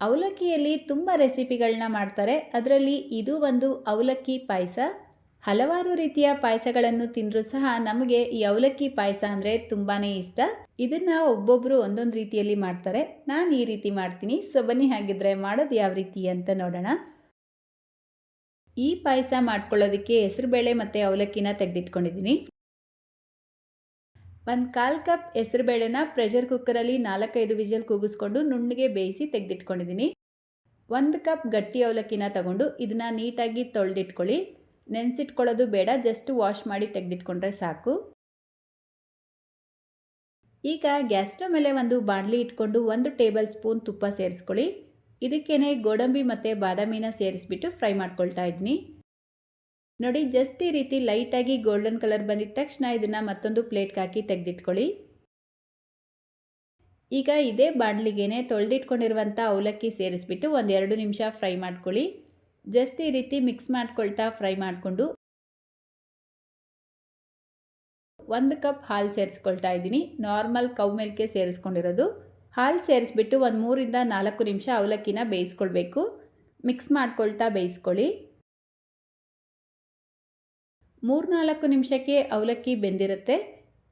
ಅವಲಕ್ಕಿಯಲ್ಲಿ ತುಂಬ ರೆಸಿಪಿಗಳನ್ನ ಮಾಡ್ತಾರೆ. ಅದರಲ್ಲಿ ಇದು ಒಂದು ಅವಲಕ್ಕಿ ಪಾಯಸ. ಹಲವಾರು ರೀತಿಯ ಪಾಯಸಗಳನ್ನು ತಿಂದರೂ ಸಹ ನಮಗೆ ಈ ಅವಲಕ್ಕಿ ಪಾಯಸ ಅಂದರೆ ತುಂಬಾ ಇಷ್ಟ. ಇದನ್ನು ಒಬ್ಬೊಬ್ಬರು ಒಂದೊಂದು ರೀತಿಯಲ್ಲಿ ಮಾಡ್ತಾರೆ. ನಾನು ಈ ರೀತಿ ಮಾಡ್ತೀನಿ. ಸೊ, ಬನ್ನಿ ಹಾಗಿದ್ರೆ ಮಾಡೋದು ಯಾವ ರೀತಿ ಅಂತ ನೋಡೋಣ. ಈ ಪಾಯಸ ಮಾಡ್ಕೊಳ್ಳೋದಕ್ಕೆ ಹೆಸರುಬೇಳೆ ಮತ್ತು ಅವಲಕ್ಕಿನ ತೆಗೆದಿಟ್ಕೊಂಡಿದ್ದೀನಿ. ಒಂದು ಕಾಲು ಕಪ್ ಹೆಸರುಬೇಳೆನ ಪ್ರೆಷರ್ ಕುಕ್ಕರಲ್ಲಿ ನಾಲ್ಕೈದು ವಿಜಲ್ ಕೂಗಿಸ್ಕೊಂಡು ನುಣ್ಣಗೆ ಬೇಯಿಸಿ ತೆಗೆದಿಟ್ಕೊಂಡಿದ್ದೀನಿ ಒಂದು ಕಪ್ ಗಟ್ಟಿ ಅವಲಕ್ಕಿನ ತಗೊಂಡು ಇದನ್ನು ನೀಟಾಗಿ ತೊಳೆದಿಟ್ಕೊಳ್ಳಿ. ನೆನೆಸಿಟ್ಕೊಳ್ಳೋದು ಬೇಡ ಜಸ್ಟ್ ವಾಶ್ ಮಾಡಿ ತೆಗೆದಿಟ್ಕೊಂಡ್ರೆ ಸಾಕು. ಈಗ ಗ್ಯಾಸ್ ಸ್ಟವ್ ಮೇಲೆ ಒಂದು ಬಾಣಲಿ ಇಟ್ಕೊಂಡು ಒಂದು ಟೇಬಲ್ ಸ್ಪೂನ್ ತುಪ್ಪ ಸೇರಿಸ್ಕೊಳ್ಳಿ. ಇದಕ್ಕೇನೆ ಗೋಡಂಬಿ ಮತ್ತು ಬಾದಾಮಿನ ಸೇರಿಸ್ಬಿಟ್ಟು ಫ್ರೈ ಮಾಡ್ಕೊಳ್ತಾ ಇದ್ದೀನಿ. ನೋಡಿ, ಜಸ್ಟ್ ಈ ರೀತಿ ಲೈಟಾಗಿ ಗೋಲ್ಡನ್ ಕಲರ್ ಬಂದಿದ ತಕ್ಷಣ ಇದನ್ನು ಮತ್ತೊಂದು ಪ್ಲೇಟ್ಗೆ ಹಾಕಿ ತೆಗೆದಿಟ್ಕೊಳ್ಳಿ. ಈಗ ಇದೇ ಬಾಣಲಿಗೆನೆ ತೊಳೆದಿಟ್ಕೊಂಡಿರುವಂಥ ಅವಲಕ್ಕಿ ಸೇರಿಸ್ಬಿಟ್ಟು ಒಂದೆರಡು ನಿಮಿಷ ಫ್ರೈ ಮಾಡ್ಕೊಳ್ಳಿ. ಜಸ್ಟ್ ಈ ರೀತಿ ಮಿಕ್ಸ್ ಮಾಡ್ಕೊಳ್ತಾ ಫ್ರೈ ಮಾಡಿಕೊಂಡು ಒಂದು ಕಪ್ ಹಾಲು ಸೇರಿಸ್ಕೊಳ್ತಾ ಇದ್ದೀನಿ. ನಾರ್ಮಲ್ ಕೌ ಮಿಲ್ಕೆ ಸೇರಿಸ್ಕೊಂಡಿರೋದು. ಹಾಲು ಸೇರಿಸ್ಬಿಟ್ಟು ಒಂದು ಮೂರಿಂದ ನಾಲ್ಕು ನಿಮಿಷ ಅವಲಕ್ಕಿನ ಬೇಯಿಸ್ಕೊಳ್ಬೇಕು. ಮಿಕ್ಸ್ ಮಾಡ್ಕೊಳ್ತಾ ಬೇಯಿಸ್ಕೊಳ್ಳಿ. ಮೂರ್ನಾಲ್ಕು ನಿಮಿಷಕ್ಕೆ ಅವಲಕ್ಕಿ ಬೆಂದಿರುತ್ತೆ.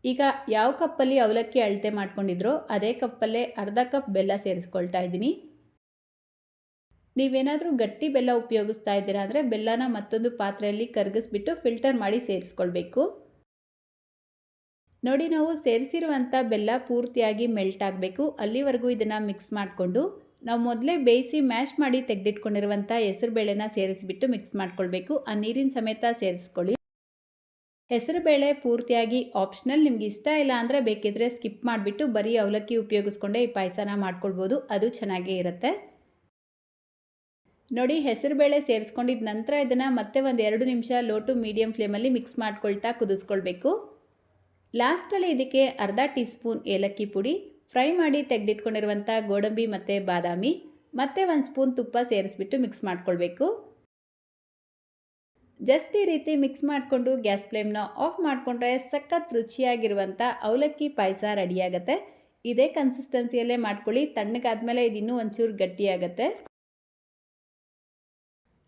ಈಗ ಯಾವ ಕಪ್ಪಲ್ಲಿ ಅವಲಕ್ಕಿ ಅಳತೆ ಮಾಡ್ಕೊಂಡಿದ್ರೋ ಅದೇ ಕಪ್ಪಲ್ಲೇ ಅರ್ಧ ಕಪ್ ಬೆಲ್ಲ ಸೇರಿಸ್ಕೊಳ್ತಾ ಇದ್ದೀನಿ. ನೀವೇನಾದರೂ ಗಟ್ಟಿ ಬೆಲ್ಲ ಉಪಯೋಗಿಸ್ತಾ ಇದ್ದೀರಾ ಅಂದರೆ ಬೆಲ್ಲನ ಮತ್ತೊಂದು ಪಾತ್ರೆಯಲ್ಲಿ ಕರಗಿಸ್ಬಿಟ್ಟು ಫಿಲ್ಟರ್ ಮಾಡಿ ಸೇರಿಸ್ಕೊಳ್ಬೇಕು. ನೋಡಿ ನಾವು ಸೇರಿಸಿರುವಂಥ ಬೆಲ್ಲ ಪೂರ್ತಿಯಾಗಿ ಮೆಲ್ಟ್ ಆಗಬೇಕು. ಅಲ್ಲಿವರೆಗೂ ಇದನ್ನು ಮಿಕ್ಸ್ ಮಾಡಿಕೊಂಡು ನಾವು ಮೊದಲೇ ಬೇಯಿಸಿ ಮ್ಯಾಶ್ ಮಾಡಿ ತೆಗೆದಿಟ್ಕೊಂಡಿರುವಂಥ ಹೆಸರುಬೇಳೆನ ಸೇರಿಸಿಬಿಟ್ಟು ಮಿಕ್ಸ್ ಮಾಡ್ಕೊಳ್ಬೇಕು. ಆ ನೀರಿನ ಸಮೇತ ಸೇರಿಸ್ಕೊಳ್ಳಿ. ಹೆಸರುಬೇಳೆ ಪೂರ್ತಿಯಾಗಿ ಆಪ್ಷನಲ್ ನಿಮ್ಗೆ ಇಷ್ಟ ಇಲ್ಲ ಅಂದರೆ ಬೇಕಿದ್ರೆ ಸ್ಕಿಪ್ ಮಾಡಿಬಿಟ್ಟು ಬರೀ ಅವಲಕ್ಕಿ ಉಪಯೋಗಿಸ್ಕೊಂಡೇ ಈ ಪಾಯಸನ ಮಾಡ್ಕೊಳ್ಬೋದು, ಅದು ಚೆನ್ನಾಗೇ ಇರುತ್ತೆ. ನೋಡಿ ಹೆಸರುಬೇಳೆ ಸೇರಿಸ್ಕೊಂಡಿದ್ದ ನಂತರ ಇದನ್ನು ಮತ್ತೆ ಒಂದು ಎರಡು ನಿಮಿಷ ಲೋ ಟು ಮೀಡಿಯಮ್ ಫ್ಲೇಮಲ್ಲಿ ಮಿಕ್ಸ್ ಮಾಡ್ಕೊಳ್ತಾ ಕುದಿಸ್ಕೊಳ್ಬೇಕು. ಲಾಸ್ಟಲ್ಲಿ ಇದಕ್ಕೆ ಅರ್ಧ ಟೀ ಸ್ಪೂನ್ ಏಲಕ್ಕಿ ಪುಡಿ ಫ್ರೈ ಮಾಡಿ ತೆಗೆದಿಟ್ಕೊಂಡಿರುವಂಥ ಗೋಡಂಬಿ ಮತ್ತು ಬಾದಾಮಿ, ಮತ್ತೆ ಒಂದು ಸ್ಪೂನ್ ತುಪ್ಪ ಸೇರಿಸ್ಬಿಟ್ಟು ಮಿಕ್ಸ್ ಮಾಡ್ಕೊಳ್ಬೇಕು. ಜಸ್ಟ್ ಈ ರೀತಿ ಮಿಕ್ಸ್ ಮಾಡಿಕೊಂಡು ಗ್ಯಾಸ್ ಫ್ಲೇಮ್ನ ಆಫ್ ಮಾಡಿಕೊಂಡ್ರೆ ಸಖತ್ ರುಚಿಯಾಗಿರುವಂಥ ಅವಲಕ್ಕಿ ಪಾಯಸ ರೆಡಿಯಾಗತ್ತೆ. ಇದೇ ಕನ್ಸಿಸ್ಟೆನ್ಸಿಯಲ್ಲೇ ಮಾಡ್ಕೊಳ್ಳಿ, ತಣ್ಣಗಾದ್ಮೇಲೆ ಇದು ಇನ್ನೂ ಒಂಚೂರು ಗಟ್ಟಿಯಾಗತ್ತೆ.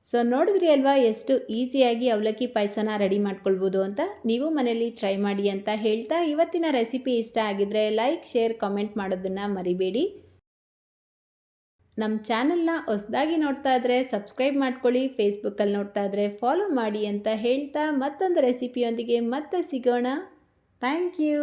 ಸೊ ನೋಡಿದ್ರಿ ಅಲ್ವಾ ಎಷ್ಟು ಈಸಿಯಾಗಿ ಅವಲಕ್ಕಿ ಪಾಯಸನ ರೆಡಿ ಮಾಡ್ಕೊಳ್ಬೋದು ಅಂತ? ನೀವು ಮನೆಯಲ್ಲಿ ಟ್ರೈ ಮಾಡಿ ಅಂತ ಹೇಳ್ತಾ ಇವತ್ತಿನ ರೆಸಿಪಿ ಇಷ್ಟ ಆಗಿದ್ರೆ ಲೈಕ್ ಶೇರ್ ಕಾಮೆಂಟ್ ಮಾಡೋದನ್ನು ಮರಿಬೇಡಿ. ನಮ್ಮ ಚಾನೆಲ್ನ ಹೊಸದಾಗಿ ನೋಡ್ತಾ ಇದ್ರೆ ಸಬ್ಸ್ಕ್ರೈಬ್ ಮಾಡ್ಕೊಳ್ಳಿ, ಫೇಸ್ಬುಕ್ಕಲ್ಲಿ ನೋಡ್ತಾ ಇದ್ರೆ ಫಾಲೋ ಮಾಡಿ ಅಂತ ಹೇಳ್ತಾ ಮತ್ತೊಂದು ರೆಸಿಪಿಯೊಂದಿಗೆ ಮತ್ತೆ ಸಿಗೋಣ. Thank you.